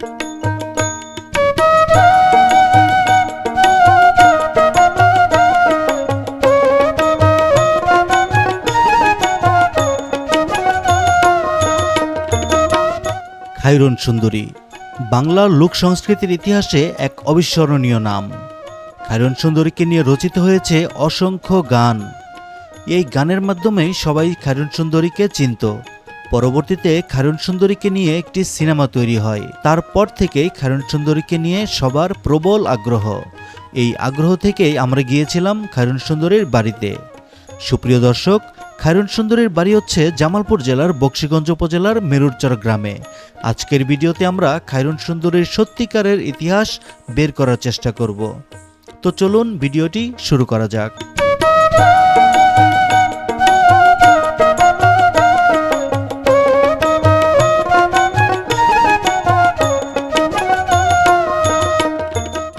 খাইরন সুন্দরী, বাংলার লোক সংস্কৃতির ইতিহাসে এক অবিস্মরণীয় নাম। খাইরন সুন্দরীকে নিয়ে রচিত হয়েছে অসংখ্য গান। এই গানের মাধ্যমেই সবাই খাইরন সুন্দরীকে চিনত। পরবর্তীতে খাইরন সুন্দরীকে নিয়ে একটি সিনেমা তৈরি হয়। তারপর থেকেই খারুন সুন্দরীকে নিয়ে সবার প্রবল আগ্রহ। এই আগ্রহ থেকেই আমরা গিয়েছিলাম খাইরন সুন্দরীর বাড়িতে। সুপ্রিয় দর্শক খায়রন সুন্দরীর বাড়ি হচ্ছে জামালপুর জেলার বক্সিগঞ্জ উপজেলার মেরুরচর গ্রামে। আজকের ভিডিওতে আমরা খায়রুন সুন্দরীর সত্যিকারের ইতিহাস বের করার চেষ্টা করব। তো চলুন ভিডিওটি শুরু করা যাক।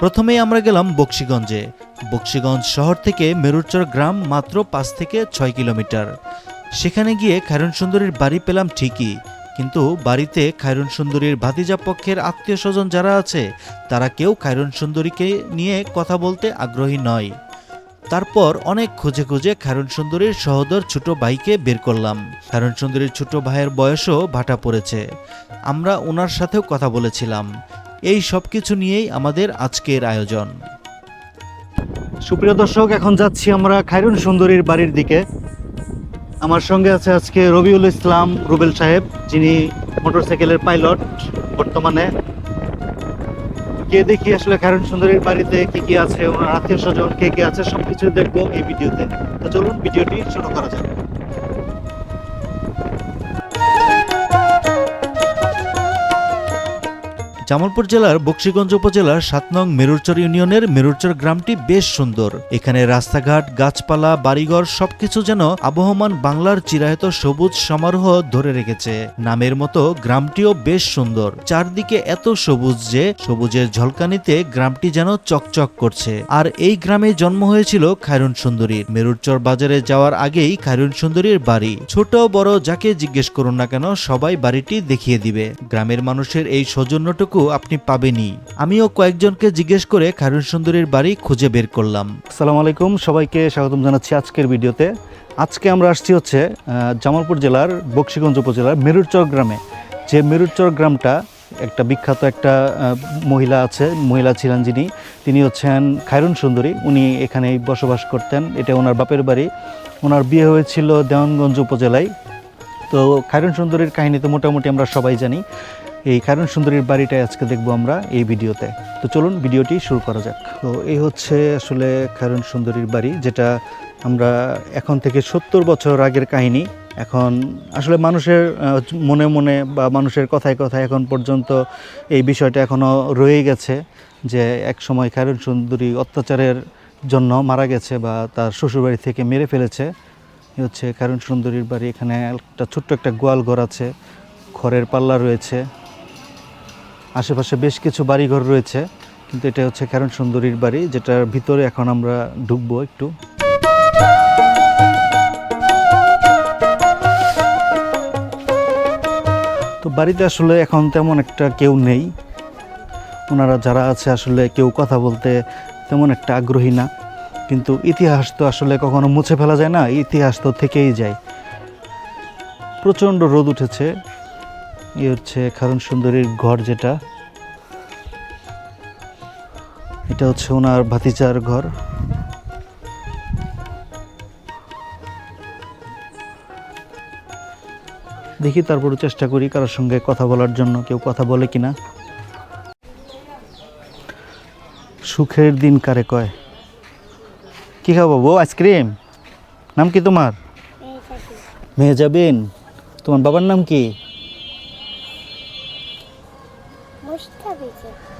প্রথমেই আমরা গেলাম বক্সিগঞ্জে। বক্সিগঞ্জ শহর থেকে মেরুরচর গ্রাম মাত্র পাঁচ থেকে ছয় কিলোমিটার। সেখানে গিয়ে খায়রন সুন্দরীর বাড়ি পেলাম ঠিকই, কিন্তু বাড়িতে খায়রন সুন্দরীর ভাতিজা পক্ষের আত্মীয় স্বজন যারা আছে, তারা কেউ খায়রন সুন্দরীকে নিয়ে কথা বলতে আগ্রহী নয়। তারপর অনেক খুঁজে খুঁজে খায়রন সুন্দরীর সহোদর ছোট ভাইকে বের করলাম। খায়রন সুন্দরীর ছোট ভাইয়ের বয়সও ভাটা পড়েছে। আমরা ওনার সাথেও কথা বলেছিলাম। এই সব কিছু নিয়েই আমাদের আজকের আয়োজন। সুপ্রিয় দর্শক, এখন যাচ্ছি আমরা খায়রুন সুন্দরীর বাড়ির দিকে। আমার সঙ্গে আছে আজকে রবিউল ইসলাম রুবেল সাহেব, যিনি মোটরসাইকেলের পাইলট বর্তমানে। গিয়ে দেখি আসলে খায়রুন সুন্দরীর বাড়িতে কি কি আছে, ওনার আত্মীয় স্বজন কে কে আছে, সবকিছু দেখব এই ভিডিওতে। তো চলুন, ভিডিওটি শুরু করা যাক। জামালপুর জেলার বক্সিগঞ্জ উপজেলার সাত নং মেরুরচর ইউনিয়নের মেরুরচর গ্রামটি বেশ সুন্দর। এখানে রাস্তাঘাট, গাছপালা, বাড়িঘর সবকিছু যেন আবহমান বাংলার চিরায়ত সবুজ সমারোহ ধরে রেখেছে। নামের মতো গ্রামটিও বেশ সুন্দর। চারদিকে এত সবুজ যে সবুজের ঝলকানিতে গ্রামটি যেন চকচক করছে। আর এই গ্রামে জন্ম হয়েছিল খায়রুন সুন্দরীর মেরুরচর বাজারে যাওয়ার আগেই খায়রুন সুন্দরীর বাড়ি। ছোট বড় যাকে জিজ্ঞেস করুন না কেন সবাই বাড়িটি দেখিয়ে দিবে। গ্রামের মানুষের এই সৌজন্যটুকু আপনি পাবেনই। আমিও কয়েকজনকে জিজ্ঞেস করে খায়রুন সুন্দরীর বাড়ি খুঁজে বের করলাম। সালাম আলাইকুম, সবাইকে স্বাগতম জানাচ্ছি আজকের ভিডিওতে। আজকে আমরা আসছি হচ্ছে জামালপুর জেলার, বক্সিগঞ্জ উপজেলার মেরুরচর গ্রামে। যে মেরুরচর গ্রামটা একটা বিখ্যাত একটা মহিলা আছে, মহিলা ছিলেন যিনি। তিনি হচ্ছেন খায়রুন সুন্দরী। উনি এখানেই বসবাস করতেন। এটা ওনার বাপের বাড়ি। ওনার বিয়ে হয়েছিল দেওয়ানগঞ্জ উপজেলায়। তো খায়রুন সুন্দরীর কাহিনী তো মোটামুটি আমরা সবাই জানি। এই কারণ সুন্দরীর বাড়িটাই আজকে দেখব আমরা এই ভিডিওতে। তো চলুন ভিডিওটি শুরু করা যাক। তো এই হচ্ছে আসলে কারণ সুন্দরীর বাড়ি, যেটা আমরা এখন থেকে সত্তর বছর আগের কাহিনী। এখন আসলে মানুষের মনে মনে বা মানুষের কথায় কথায় এখন পর্যন্ত এই বিষয়টা এখনও রয়ে গেছে যে এক সময় কারণ সুন্দরী অত্যাচারের জন্য মারা গেছে বা তার শ্বশুরবাড়ি থেকে মেরে ফেলেছে। হচ্ছে খায়রুন সুন্দরীর বাড়ি, এখানে একটা ছোট্ট একটা গোয়াল ঘর আছে খড়ের পাল্লা রয়েছে। আশেপাশে বেশ কিছু বাড়িঘর রয়েছে, কিন্তু এটা হচ্ছে কারণ সুন্দরীর বাড়ি, যেটার ভিতরে এখন আমরা ঢুকবো একটু। তো বাড়িতে আসলে এখন তেমন একটা কেউ নেই। ওনারা যারা আছে আসলে কেউ কথা বলতে তেমন একটা আগ্রহী না। কিন্তু ইতিহাস তো আসলে কখনো মুছে ফেলা যায় না, ইতিহাস তো থেকেই যায়। প্রচণ্ড রোদ উঠেছে এই হচ্ছে খারণ সুন্দরীর ঘর যেটা। এটা হচ্ছে ওনার ভাতিজার ঘর। দেখি তারপরে চেষ্টা করি কারোর সঙ্গে কথা বলার জন্য কেউ কথা বলে কিনা। সুখের দিন কারে কয়? কি খাব বউ? আইসক্রিম? নাম কি তোমার? মেয়ে যাবেন তোমার বাবার নাম কি?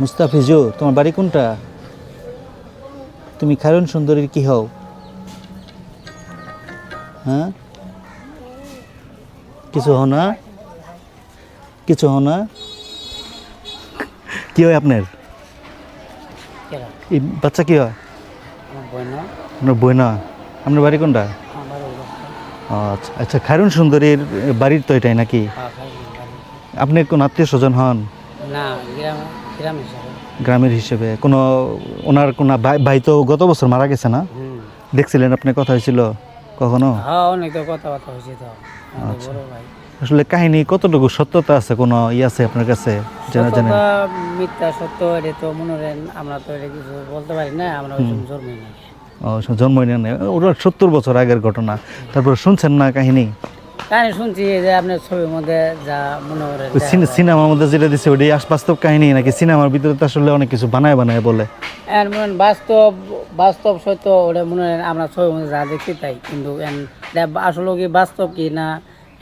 মুস্তাফিজে তোমার বাড়ি কোনটা? তুমি খায়রন সুন্দরীর কি হও? হ্যাঁ? কিছু হও না? কিছু হও না? কি হয় আপনার? এই বাচ্চা কি হয়? আপনার বই না। আপনার বাড়ি কোনটা? আচ্ছা আচ্ছা খায়রন সুন্দরীর বাড়ির তো এটাই নাকি? বাড়ি। আপনি কোন আত্মীয় স্বজন হন? না না গ্রামের হিসেবে। কোনো ওনার কোনো ভাই ভাই তো গত বছর মারা গেছে না? দেখছিলেন আপনি কথা হয়েছিল কখনো? হ্যাঁ ভাই। আসলে কাহিনী কতটুকু সত্যতা আছে? কোনো ই আছে আপনার কাছে? জানা জানেন? মিথ্যা সত্য এটা তো মনে আমরা তো এটা কিছু বলতে পারি না আমরা জন্মই নাই। ও জন্ম নেন ওরা সত্তর বছর আগের ঘটনা। তারপর শুনছেন না কাহিনী? কাহিনী শুনছি যে আপনার ছবির মধ্যে যা মনে করেন সিনেমার মধ্যে যেটা দিচ্ছে ওইটাই আস- বাস্তব কাহিনী নাকি সিনেমার ভিতরে তো আসলে অনেক কিছু বানায় বানায় বলে। মনে বাস্তব বাস্তব সত্য ওটা মনে করেন আমরা ছবির মধ্যে যা দেখছি তাই। কিন্তু আসলে কি বাস্তব কি না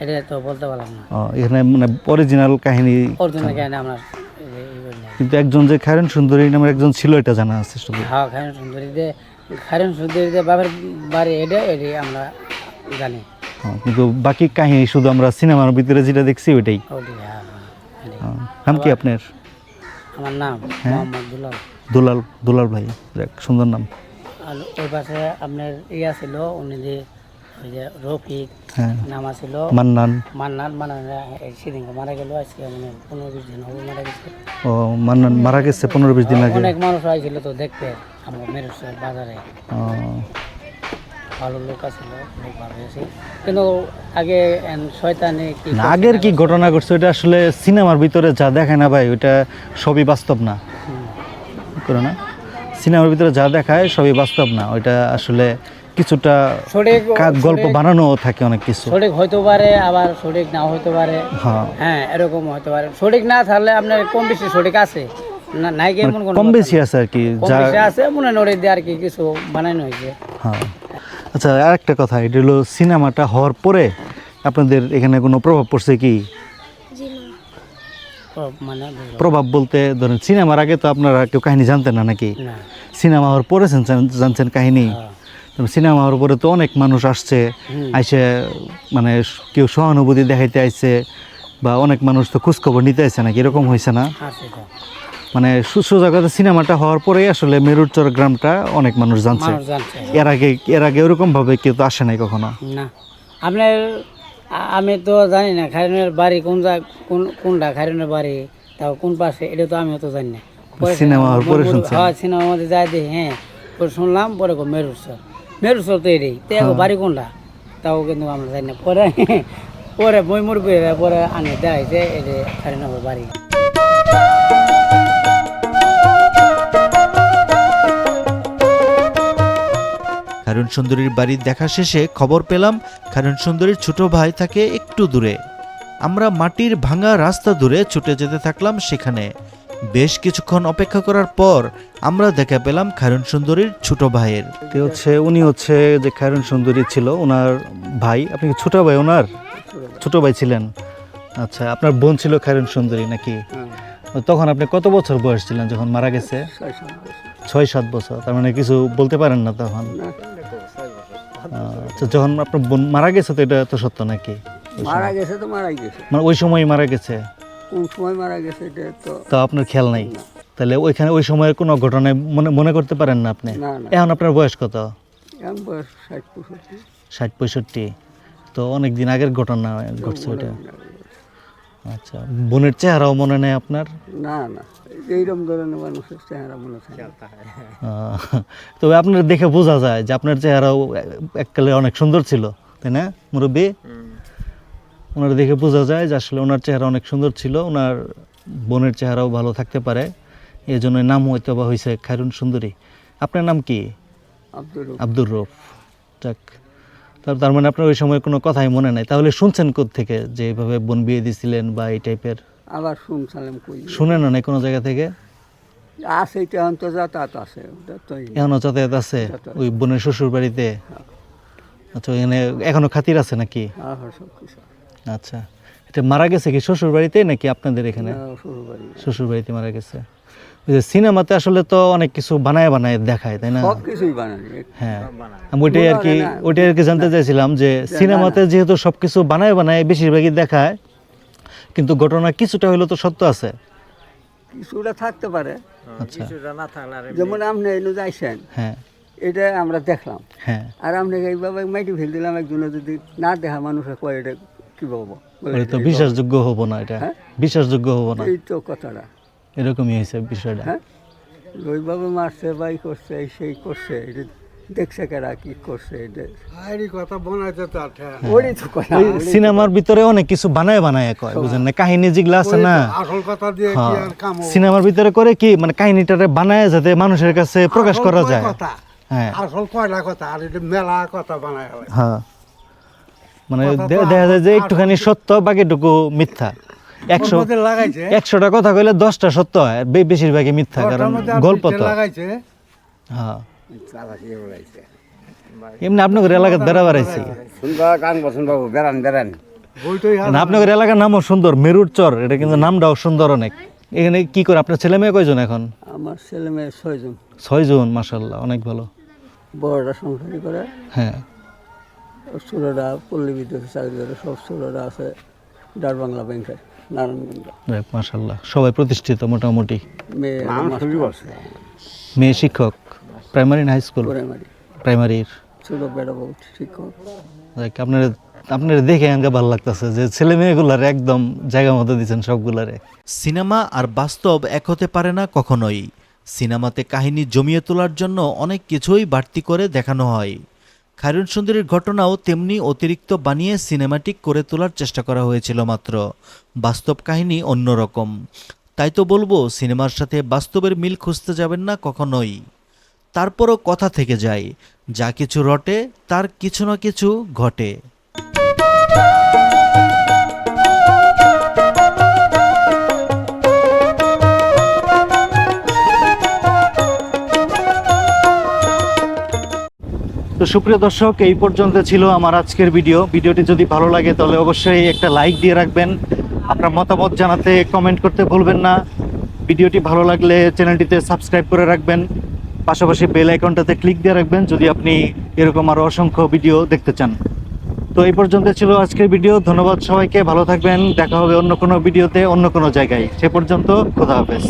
এটা তো বলতে পারলাম না। এখানে মানে অরিজিনাল কাহিনী অর্জুনের কাহিনী আমরা। কিন্তু একজন যে খায়রন সুন্দরী নামের একজন ছিল এটা জানা আছে শুধু হ্যাঁ খায়ন সুন্দরী যে খায়ন সুন্দরী যে বাবার বাড়ি এটা এটি আমরা জানি। কিন্তু বাকি কাহিনী শুধু আমরা সিনেমার ভিতরে যেটা দেখছি ওইটাই। হ্যাঁ হ্যাঁ নাম কি আপনার? আমার নাম হ্যাঁ। দুলাল। দুলাল দুলাল ভাই যাক, সুন্দর নাম। আর ওই পাশে আপনার ইয়া ছিল উনি যে ওই যে রফিক হ্যাঁ। নাম আছিল। মান্নান। মান্নান মান্নান সেদিন মারা গেল আজকে মানে পনেরো বিশ দিন হবে মারা গেছে। ও মান্নান মারা গেছে পনেরো বিশ দিন আগে। অনেক মানুষ আইছিল তো দেখতে আমার মেরুর বাজারে। ও, ভালো লোক আছিল লোক ভালো আছে কিন্তু আগে শয়তানে কি আগের কি ঘটনা ঘটছে ওটা আসলে সিনেমার ভিতরে যা দেখায় না ভাই ওইটা সবই বাস্তব না। করে না। সিনেমার ভিতরে যা দেখায় সবই বাস্তব না ওইটা আসলে কিছুটা গল্প বানানো থাকে অনেক কিছু। সঠিক হইতে পারে আবার সঠিক না হইতে পারে। হ্যাঁ। হ্যাঁ এরকম হতে পারে। সঠিক না থাকলে আপনার কম বেশি সঠিক আছে না নাই কি এমন কম বেশি আছে আর কি যা আছে মনে নড়ে দিয়ে আর কি কিছু বানানো হয়েছে। হ্যাঁ। আচ্ছা আরেকটা কথা এটা হলো সিনেমাটা হওয়ার পরে আপনাদের এখানে কোনো প্রভাব পড়ছে কি? মানে প্রভাব বলতে ধরেন সিনেমার আগে তো আপনারা কেউ কাহিনী জানতেন না নাকি? সিনেমা হওয়ার পরে জানছেন- কাহিনী। হ্যাঁ। সিনেমা হওয়ার পরে তো অনেক মানুষ আসছে। আইসে মানে কেউ সহানুভূতি দেখাইতে আইছে বা অনেক মানুষ তো খোঁজখবর নিতে আইছে নাকি? এরকম হয়েছে না? তো মানে কথা সিনেমাটা হওয়ার পরেই আসলে মেরুরচর গ্রামটা অনেক মানুষ জানছে। এর আগে এর আগে ওরকম ভাবে কেউ তো আসে নাই কখনো। না। আপনার আমি তো জানি না খাইরনের বাড়ি কোন কোন কোনটা খাইরনের বাড়ি তাও কোন পাশে এটা তো আমিও তো জানি না। সিনেমা হওয়ার পরে শুনছি? হ্যাঁ সিনেমার মধ্যে যাই দেখি হ্যাঁ পরে শুনলাম পরে কো মেরুর স্যার মেরুর তো এটাই। তো এখন বাড়ি কোনটা? তাও কিন্তু আমরা জানি না। পরে পরে মই মুর করে পরে আনি দেখাইছে এটা খাইরনের বাড়ি। খারুন সুন্দরীর বাড়ির দেখা শেষে খবর পেলাম খারুন সুন্দরীর ছোট ভাই থাকে একটু দূরে। আমরা মাটির ভাঙা রাস্তা দূরে ছুটে যেতে থাকলাম সেখানে। বেশ কিছুক্ষণ অপেক্ষা করার পর আমরা দেখা পেলাম খারুন সুন্দরীর ছোট ভাইয়ের। হচ্ছে উনি হচ্ছে যে খারুন সুন্দরী ছিল ওনার ভাই। আপনি ছোট ভাই ওনার? ছোট ভাই ছিলেন। আচ্ছা আপনার বোন ছিল খারুন সুন্দরী নাকি তখন আপনি কত বছর বয়স ছিলেন যখন মারা গেছে? ছয় সাত বছর। তার মানে কিছু বলতে পারেন না তখন? আচ্ছা যখন আপনার বোন মারা গেছে তো এটা তো সত্য নাকি? মারা গেছে তো মারা গেছে। মানে ওই সময় মারা গেছে? কোন সময় মারা গেছে এটা তো তো আপনার খেয়াল নাই? তাহলে ওইখানে ওই সময়ের কোনো ঘটনায় মনে মনে করতে পারেন না আপনি? এখন আপনার বয়স কত? এখন বয়স ষাট পঁয়ষট্টি। ষাট পঁয়ষট্টি। তো অনেক দিন আগের ঘটনা ঘটছে ওটা আচ্ছা বোনের চেহারাও মনে নেই আপনার? না না এইরকম ধরনের মানুষের চেহারা মনে থাকে তবে আপনার দেখে বোঝা যায় যে আপনার চেহারাও এককালে অনেক সুন্দর ছিল তাই না মুরব্বী? ওনার দেখে বোঝা যায় যে আসলে ওনার চেহারা অনেক সুন্দর ছিল ওনার বোনের চেহারাও ভালো থাকতে পারে। এই জন্য নাম হয়তো বা হয়েছে খায়রুন সুন্দরী। আপনার নাম কি? আব্দুর রফ যাক তার- মানে আপনার ওই সময় কোনো কথাই মনে নাই। তাহলে শুনছেন থেকে যে এইভাবে বোন বিয়ে দিছিলেন বা এই টাইপের? আবার শুনছিলাম কই শুনেন না কোনো জায়গা থেকে? আছে এটা অন্ত যাতায়াত আছে ওটা তো এখনও যাতায়াত আছে? ওই বোনের শ্বশুর বাড়িতে আচ্ছা এখানে এখনও খাতির আছে নাকি? আহ, সব আচ্ছা এটা মারা গেছে কি শ্বশুর বাড়িতে নাকি আপনাদের এখানে? শ্বশুর বাড়িতে মারা গেছে। ওই যে সিনেমাতে আসলে তো অনেক কিছু বানায় বানায় দেখায় তাই না? সব কিছুই বানানি হ্যাঁ আমি ওইটাই আর কি ওইটাই আর কি জানতে চাইছিলাম যে সিনেমাতে যেহেতু সবকিছু বানায় বানায় বেশিরভাগই দেখায় কিন্তু ঘটনা কিছুটা হইলেও তো সত্য আছে। কিছুটা থাকতে পারে। আচ্ছা। যেমন আপনি এনে যাইছেন হ্যাঁ। এটা আমরা দেখলাম। হ্যাঁ। আর আপনাকে এইভাবে মাইটি ফেল দিলাম একজনে যদি না দেখা মানুষে কয় এটা কি বলব? তো বিশ্বাসযোগ্য হব না এটা। হ্যাঁ? বিশ্বাসযোগ্য হব না। এই তো কথাটা। এরকমই হয়েছে বিষয়টা। হ্যাঁ? ওইভাবে মারছে বাই করছে সেই করছে এটা দেখছে কেরা কি করছে এটা কথা বানাইতে ওরই তো কথা সিনেমার ভিতরে অনেক কিছু বানায় বানায় কয় বুঝেন না? কাহিনী যেগুলো আছে না? আসল কথা দিয়ে কি হ্যাঁ। আর কাম সিনেমার ভিতরে করে কি মানে কাহিনীটারে বানায় যাতে মানুষের কাছে প্রকাশ করা যায়। হ্যাঁ। আসল কয়লা কথা? আর এটা মেলা কথা বানায় হ্যাঁ। মানে দেখা যায় যে একটুখানি সত্য বাকিটুকু মিথ্যা। একশো লাগাইছে। একশোটা কথা কইলে দশটা সত্য হয়। বেশিরভাগই মিথ্যা কারণ গল্প তো। লাগাইছে। হ্যাঁ। এমনি আপনাদের এলাকার বেড়া বাড়াইছি। বেড়ান বেড়ান। আপনাদের এলাকার নামও সুন্দর মেরুর চর এটা কিন্তু নামটাও সুন্দর অনেক। এখানে কি করে আপনার ছেলে মেয়ে কয়জন এখন? আমার ছেলে মেয়ে ছয়জন। ছয়জন মাসাল্লাহ অনেক ভালো। বড়রা সংসারী করে। হ্যাঁ। ছোটরা পল্লী বিদ্যুৎ চাকরি করে সব ছোটরা আছে ডার বাংলা ব্যাংকে মাসাল্লাহ সবাই প্রতিষ্ঠিত মোটামুটি। মেয়ে মেয়ে শিক্ষক প্রাইমারি না হাই স্কুল প্রাইমারির ছোট শিক্ষক। আপনার আপনার দেখে আমাকে ভালো লাগতেছে যে ছেলে মেয়েগুলার একদম জায়গা মতো দিচ্ছেন সবগুলারে। সিনেমা আর বাস্তব এক হতে পারে না কখনোই। সিনেমাতে কাহিনী জমিয়ে তোলার জন্য অনেক কিছুই বাড়তি করে দেখানো হয়। খায়রুন সুন্দরীর ঘটনাও তেমনি অতিরিক্ত বানিয়ে সিনেমাটিক করে তোলার চেষ্টা করা হয়েছিল মাত্র। বাস্তব কাহিনী অন্যরকম তাই তো বলব, সিনেমার সাথে বাস্তবের মিল খুঁজতে যাবেন না কখনোই। তারপরও কথা থেকে যায়, যা কিছু রটে, তার কিছু না কিছু ঘটে। তো সুপ্রিয় দর্শক, এই পর্যন্ত ছিল আমার আজকের ভিডিও। ভিডিওটি যদি ভালো লাগে, তাহলে অবশ্যই একটা লাইক দিয়ে রাখবেন। আপনার মতামত জানাতে কমেন্ট করতে ভুলবেন না। ভিডিওটি ভালো লাগলে চ্যানেলটিতে সাবস্ক্রাইব করে রাখবেন। পাশাপাশি বেল আইকনটাতে ক্লিক দিয়ে রাখবেন, যদি আপনি এরকম আরও অসংখ্য ভিডিও দেখতে চান। তো এই পর্যন্ত ছিল আজকের ভিডিও ধন্যবাদ সবাইকে। ভালো থাকবেন। দেখা হবে অন্য কোনো ভিডিওতে অন্য কোনো জায়গায়। সে পর্যন্ত খোদা হাফেজ।